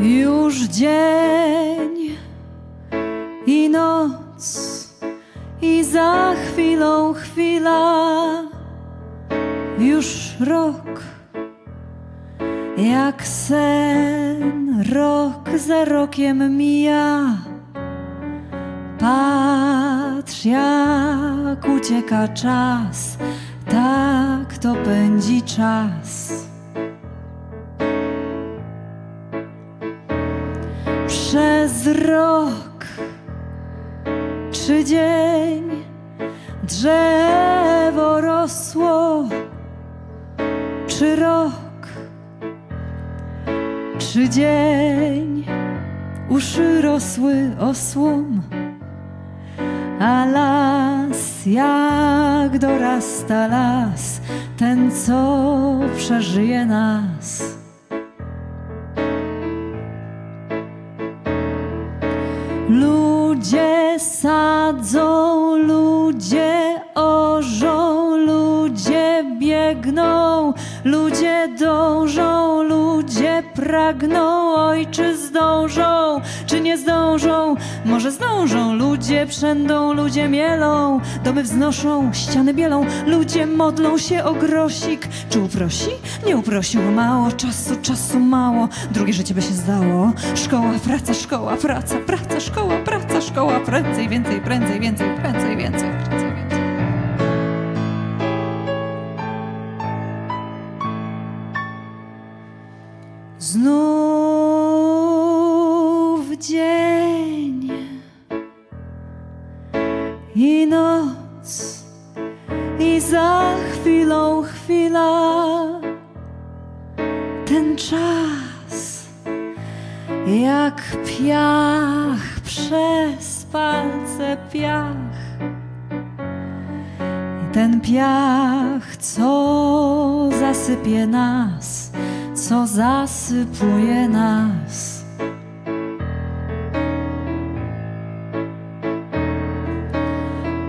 Już dzień i noc, i za chwilą chwila, już rok, jak sen, rok za rokiem mija. Patrz, jak ucieka czas, tak to pędzi czas. Przez rok czy dzień drzewo rosło, czy rok, czy dzień uszy rosły osłom, a las jak dorasta las, ten co przeżyje nas. Ludzie sadzą, ludzie orzą, ludzie biegną, ludzie dążą, ludzie pragną, ojczy zdążą, może zdążą, ludzie przędą, ludzie mielą, domy wznoszą, ściany bielą, ludzie modlą się o grosik, czy uprosi? Nie uprosił, mało czasu, czasu mało, drugie życie by się zdało, szkoła, praca, szkoła, praca, praca, szkoła, praca, szkoła, prędzej, więcej, prędzej, więcej, prędzej, więcej, prędzej, więcej. Znów i noc i za chwilą chwila. Ten czas jak piach przez palce piach. I ten piach co zasypie nas co zasypuje nas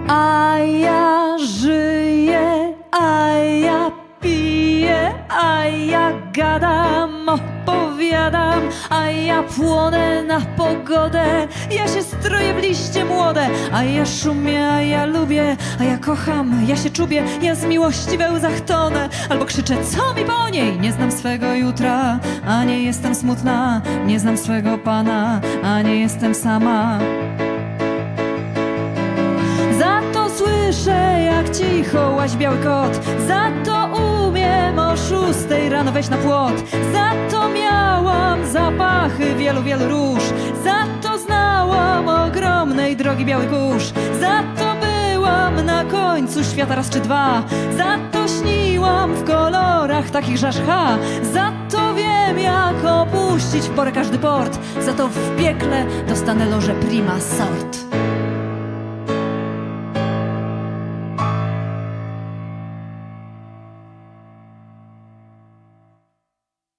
A ja żyję, a ja piję, a ja gadam, opowiadam, a ja płonę na pogodę. Ja się stroję w liście młode, a ja szumię, a ja lubię, a ja kocham, ja się czubię, ja z miłości we łzach tonę. Albo krzyczę, co mi po niej? Nie znam swego jutra, a nie jestem smutna, nie znam swego pana, a nie jestem sama. Słyszę, jak cicho łaś biały kot. Za to umiem o szóstej rano wejść na płot. Za to miałam zapachy wielu, wielu róż. Za to znałam ogromnej drogi biały kurz. Za to byłam na końcu świata raz czy dwa. Za to śniłam w kolorach takich że aż ha. Za to wiem, jak opuścić w porę każdy port. Za to w piekle dostanę loże prima sort.